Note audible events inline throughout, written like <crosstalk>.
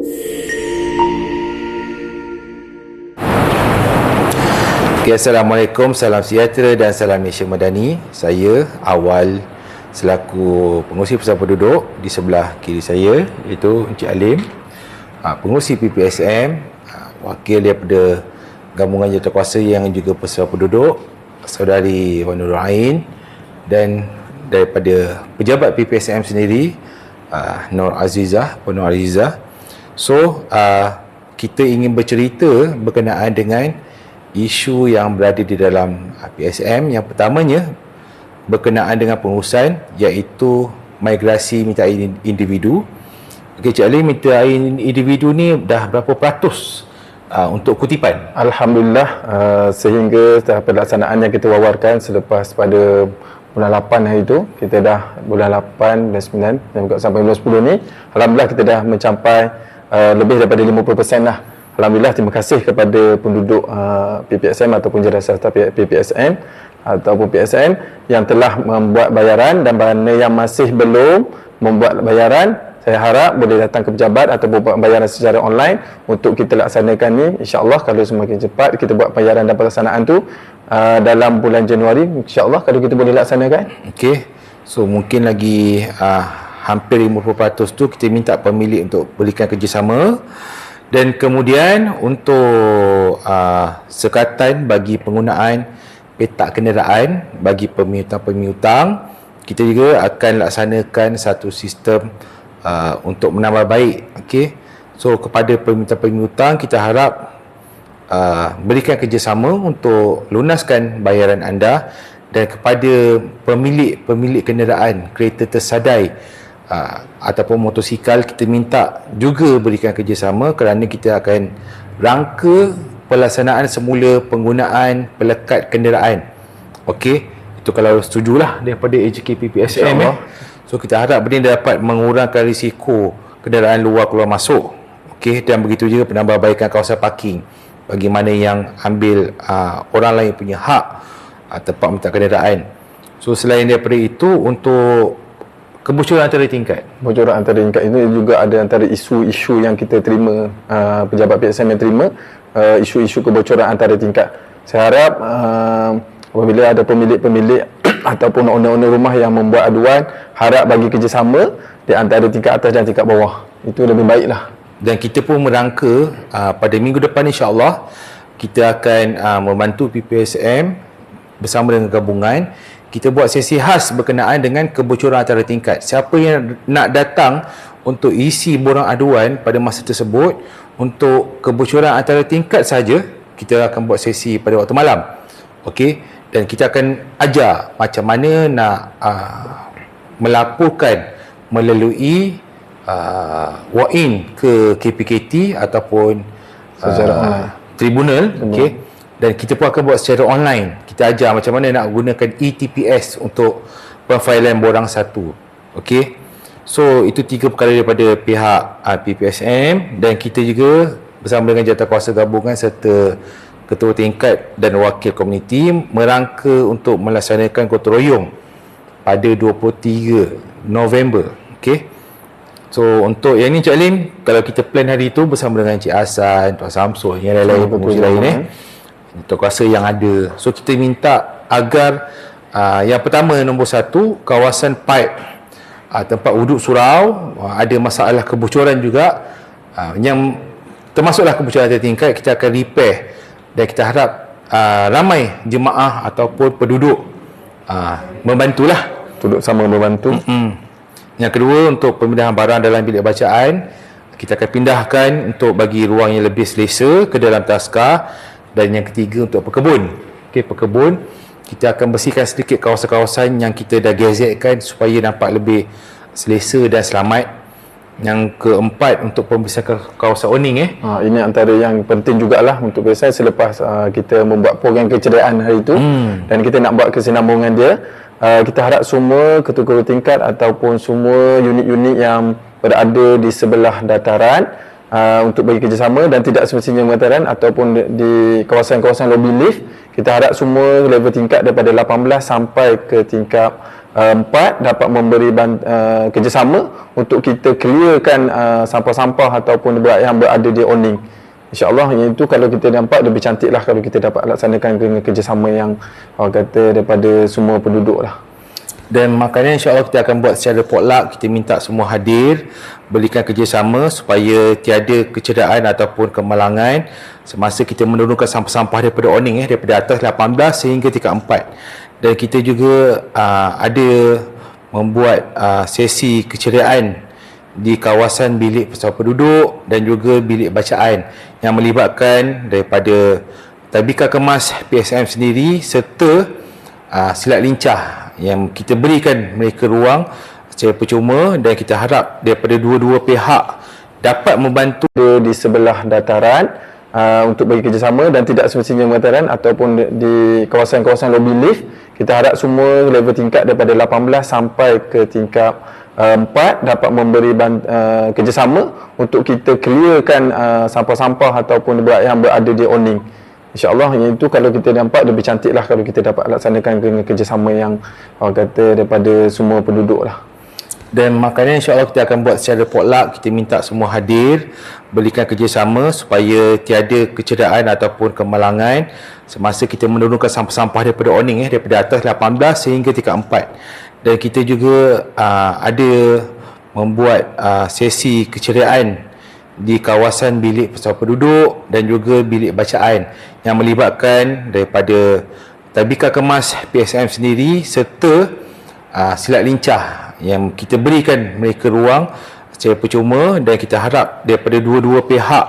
Okay, Assalamualaikum, salam sejahtera dan salam Malaysia Madani. Saya Awal selaku pengurusi Pusat Penduduk di sebelah kiri saya iaitu Encik Alim, ah, pengurusi PPSM, ah, wakil daripada gabungan jawatankuasa yang juga Pusat Penduduk, saudari Wan Nur Ain dan daripada pejabat PPSM sendiri ah, Nur Azizah, Nur Azizah. So, kita ingin bercerita berkenaan dengan isu yang berada di dalam PSM yang pertamanya berkenaan dengan pengurusan iaitu migrasi minta individu. Okey Cik Ali minta individu ni dah berapa peratus uh, untuk kutipan? Alhamdulillah uh, sehingga tahap pelaksanaan yang kita wawarkan selepas pada bulan 8 hari itu kita dah bulan 8 dan 9 dan sampai bulan 10 ni Alhamdulillah kita dah mencapai uh, lebih daripada 50% lah. Alhamdulillah terima kasih kepada penduduk uh, PPSM ataupun jawatan PPSM ataupun PSM yang telah membuat bayaran dan mana yang masih belum membuat bayaran saya harap boleh datang ke pejabat atau buat bayaran secara online untuk kita laksanakan ni. Insyaallah kalau semakin cepat kita buat bayaran dan pelaksanaan tu uh, dalam bulan Januari insyaallah kalau kita boleh laksanakan. Okey. So mungkin lagi uh, hampir 50% tu kita minta pemilik untuk berikan kerjasama. Dan kemudian untuk uh, sekatan bagi penggunaan petak kenderaan bagi pemiutang-pemiutang kita juga akan laksanakan satu sistem uh, untuk menambah baik okey? So kepada pemiutang-pemiutang kita harap uh, berikan kerjasama untuk lunaskan bayaran anda dan kepada pemilik-pemilik kenderaan kereta tersadai uh, ataupun motosikal kita minta juga berikan kerjasama kerana kita akan rangka pelaksanaan semula penggunaan pelekat kenderaan. Okey, itu kalau setujulah daripada AJK PPSM eh. So kita harap benda dapat mengurangkan risiko kenderaan luar keluar masuk. Okey, dan begitu juga penambahbaikan kawasan parking bagi mana yang ambil uh, orang lain punya hak uh, tempat minta kenderaan. So selain daripada itu untuk kebocoran antara tingkat. Kebocoran antara tingkat ini juga ada antara isu-isu yang kita terima uh, pejabat PSM yang terima uh, isu-isu kebocoran antara tingkat. Saya harap uh, apabila ada pemilik-pemilik <clears throat> ataupun owner-owner rumah yang membuat aduan harap bagi kerjasama di antara tingkat atas dan tingkat bawah. Itu lebih baiklah. Dan kita pun merangka uh, pada minggu depan insyaAllah kita akan uh, membantu PPSM bersama dengan gabungan kita buat sesi khas berkenaan dengan kebocoran antara tingkat. Siapa yang nak datang untuk isi borang aduan pada masa tersebut untuk kebocoran antara tingkat saja, kita akan buat sesi pada waktu malam. Okey, dan kita akan ajar macam mana nak uh, melaporkan melalui uh, walk-in ke KPKT ataupun uh, tribunal, okey dan kita pun akan buat secara online. Kita ajar macam mana nak gunakan ETPS untuk penfailan borang satu. Ok so itu tiga perkara daripada pihak uh, ah, PPSM dan kita juga bersama dengan jawatankuasa gabungan serta ketua tingkat dan wakil komuniti merangka untuk melaksanakan gotong royong pada 23 November. Ok So untuk yang ni Cik Alim Kalau kita plan hari tu bersama dengan Cik Hasan Tuan Samsul Yang lain-lain pengurusi lain eh untuk kuasa yang ada. So kita minta agar uh, yang pertama nombor satu kawasan pipe. Uh, tempat wuduk surau. Uh, ada masalah kebocoran juga. Uh, yang termasuklah kebocoran tingkat kita akan repair dan kita harap uh, ramai jemaah ataupun penduduk uh, membantulah. Duduk sama membantu. Mm-hmm. yang kedua untuk pemindahan barang dalam bilik bacaan kita akan pindahkan untuk bagi ruang yang lebih selesa ke dalam taskar dan yang ketiga untuk pekebun okey pekebun kita akan bersihkan sedikit kawasan-kawasan yang kita dah gazetkan supaya nampak lebih selesa dan selamat. Yang keempat untuk pembersihan kawasan oning eh. Ha, ini antara yang penting jugalah untuk saya selepas uh, kita membuat program keceriaan hari itu hmm. dan kita nak buat kesinambungan dia. Uh, kita harap semua ketua-ketua tingkat ataupun semua unit-unit yang berada di sebelah dataran uh, untuk bagi kerjasama dan tidak semestinya mengatakan ataupun di kawasan-kawasan lobby lift kita harap semua level tingkat daripada 18 sampai ke tingkat uh, empat dapat memberi bant- uh, kerjasama untuk kita clearkan uh, sampah-sampah ataupun yang berada di awning. InsyaAllah yang itu kalau kita nampak lebih cantik lah kalau kita dapat laksanakan kerjasama yang orang kata daripada semua penduduk lah. Dan makanan insyaAllah kita akan buat secara potluck. Kita minta semua hadir, berikan kerjasama supaya tiada kecederaan ataupun kemalangan semasa kita menurunkan sampah-sampah daripada awning eh, daripada atas 18 sehingga tingkat 4. Dan kita juga uh, ada membuat uh, sesi keceriaan di kawasan bilik pesawat penduduk dan juga bilik bacaan yang melibatkan daripada tabika kemas PSM sendiri serta uh, silat lincah yang kita berikan mereka ruang secara percuma dan kita harap daripada dua-dua pihak dapat membantu di sebelah dataran uh, untuk bagi kerjasama dan tidak semestinya dataran ataupun di, kawasan-kawasan lobby lift kita harap semua level tingkat daripada 18 sampai ke tingkat uh, 4 dapat memberi uh, kerjasama untuk kita clearkan uh, sampah-sampah ataupun berat yang berada di awning InsyaAllah yang itu kalau kita nampak lebih cantik lah kalau kita dapat laksanakan dengan kerjasama yang orang kata daripada semua penduduk lah. Dan makanan insyaAllah kita akan buat secara potluck kita minta semua hadir berikan kerjasama supaya tiada kecederaan ataupun kemalangan semasa kita menurunkan sampah-sampah daripada awning eh, daripada atas 18 sehingga tingkat 4 dan kita juga uh, ada membuat uh, sesi keceriaan di kawasan bilik pesawat penduduk dan juga bilik bacaan yang melibatkan daripada tabika kemas PSM sendiri serta uh, silat lincah yang kita berikan mereka ruang secara percuma dan kita harap daripada dua-dua pihak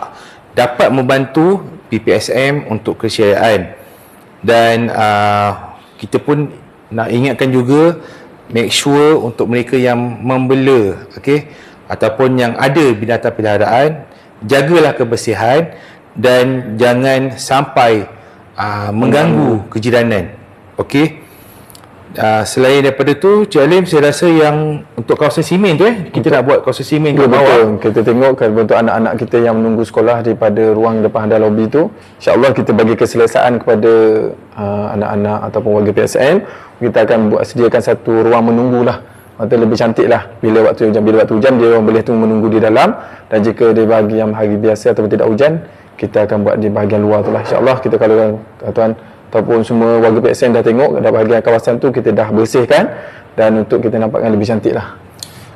dapat membantu PPSM untuk kesyiaan dan uh, kita pun nak ingatkan juga make sure untuk mereka yang membela okey ataupun yang ada binatang peliharaan jagalah kebersihan dan jangan sampai uh, mengganggu kejiranan okey? Uh, selain daripada tu Cik Alim saya rasa yang untuk kawasan simen tu eh kita nak buat kawasan simen Ya kat bawah. betul. Kita tengok kan untuk anak-anak kita yang menunggu sekolah daripada ruang depan ada lobby tu, insya-Allah kita bagi keselesaan kepada uh, anak-anak ataupun warga PSN. Kita akan buat sediakan satu ruang menunggu Atau lebih cantik lah bila waktu hujan. Bila waktu hujan dia orang boleh tu menunggu di dalam. Dan jika di bagi yang hari biasa ataupun tidak hujan kita akan buat di bahagian luar tu lah. insyaAllah kita kalau tuan ataupun semua warga PSN dah tengok dah bahagian kawasan tu kita dah bersihkan. Dan untuk kita nampakkan lebih cantik lah.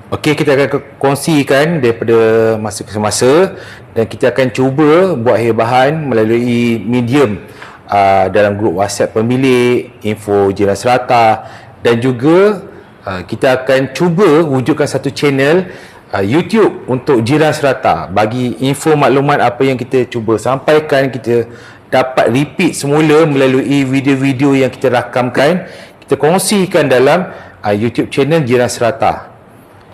Okey, kita akan kongsikan daripada masa ke semasa. Dan kita akan cuba buat hebahan melalui medium uh, dalam grup WhatsApp pemilik, info jiran serata. Dan juga uh, kita akan cuba wujudkan satu channel uh, YouTube untuk jiran serata bagi info maklumat apa yang kita cuba sampaikan kita dapat repeat semula melalui video-video yang kita rakamkan kita kongsikan dalam uh, YouTube channel jiran serata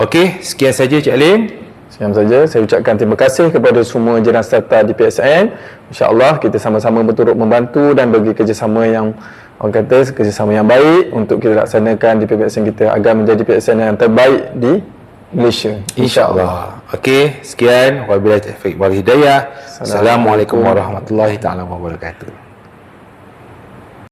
Okey, sekian saja Cik Alim. Sekian saja. Saya ucapkan terima kasih kepada semua jiran serta di PSN. InsyaAllah kita sama-sama berturut membantu dan bagi kerjasama yang orang kata kerjasama yang baik untuk kita laksanakan di PSN kita agar menjadi PSN yang terbaik di Malaysia. InsyaAllah. Okey, sekian. Wabillahi taufiq wal hidayah. Assalamualaikum warahmatullahi taala wabarakatuh.